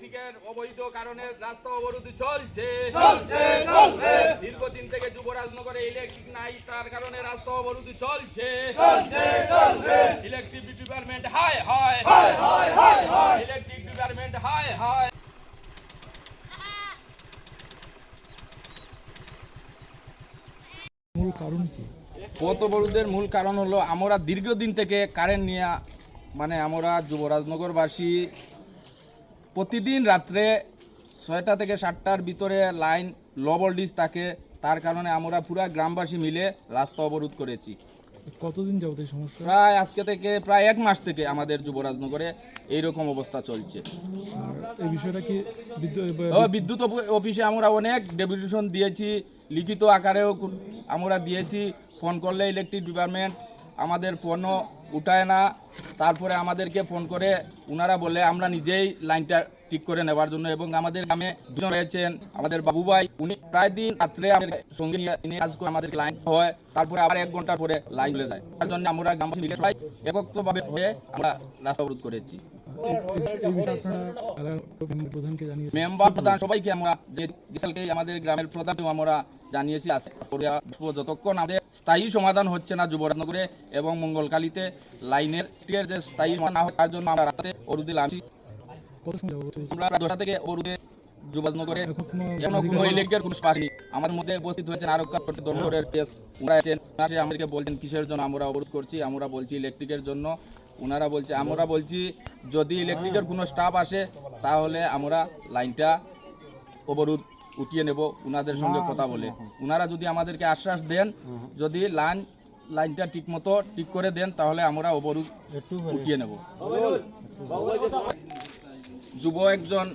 ইলেকট্রিকের অবৈধ কারণে রাস্তা অবরোধ চলছে। চলছে চলবে দীর্ঘদিন থেকে যুবরাজনগরে ইলেকট্রিক নাই তার কারণে রাস্তা অবরোধ চলছে। চলছে চলবে ইলেকট্রিক ডিপার্টমেন্ট হায় হায়। ইলেকট্রিক ডিপার্টমেন্ট হায় হায়। মূল কারণ কি? পথ অবরোধের মূল কারণ হলো আমরা দীর্ঘদিন থেকে কারেন্ট নিয়ে মানে আমরা যুবরাজনগরবাসী প্রতিদিন রাত্রে ছয়টা থেকে সাতটার ভিতরে লাইন লো ভোল্টেজ থাকে। তার কারণে আমরা পুরা গ্রামবাসী মিলে রাস্তা অবরোধ করেছি। কতদিন যাবত এই সমস্যা? প্রায় আজকে থেকে প্রায় এক মাস থেকে আমাদের যুবরাজনগরে এইরকম অবস্থা চলছে। এই বিষয়টা কি বিদ্যুৎ অফিসে আমরা অনেক ডেপুটেশন দিয়েছি লিখিত আকারেও আমরা দিয়েছি। ফোন করলে ইলেকট্রিক ডিপার্টমেন্ট আমাদের ফোনও উঠায় না, তারপরে আমাদেরকে ফোন করে ওনারা বলে, আমরা নিজেই লাইনটা ঠিক করে নেওয়ার জন্য এবং আমাদের গ্রামে দুজন রয়েছেন, আমাদের বাবু ভাই, উনি প্রায় দিন রাত্রে আমাদের সঙ্গে নিয়ে কাজ করে আমাদের লাইন হয়, তারপরে আবার এক ঘণ্টার পরে লাইন চলে যায়। তার জন্য আমরা গ্রামবাসী মিলে সবাই একত্রভাবে হয়ে আমরা রাস্তা অবরোধ করেছি। মেম্বার প্রধান সবাইকে আমরা যে আমাদের গ্রামের প্রধান আমরা জানিয়েছি আসব যতক্ষণ আমাদের স্থায়ী সমাধান হচ্ছে না যুবরাজনগরে এবং মঙ্গলকালীতে লাইনের টিকের যে স্থায়ী সমাধান না হয় তার জন্য আমরা রাতে অরুদে লামছি চলছে আমরা দশটা থেকে অরুদে যুবরাজনগরে এখনও কোনো ইলেকট্রিকের কোনো আমাদের মধ্যে উপস্থিত হয়েছেন আরও ধর্মগড়ের কেস ওনারা আছেন। আমাদেরকে বলছেন কিসের জন্য আমরা অবরোধ করছি? আমরা বলছি ইলেকট্রিকের জন্য। ওনারা বলছে আমরা বলছি যদি ইলেকট্রিকের কোনো স্টাফ আসে তাহলে আমরা লাইনটা অবরোধ উঠিয়ে নেব উনাদের সঙ্গে কথা বলে। উনারা যদি আমাদেরকে আশ্বাস দেন যদি লাইন লাইনটা ঠিক মতো ঠিক করে দেন তাহলে আমরা অবরোধ উঠিয়ে নেব। যুব একজন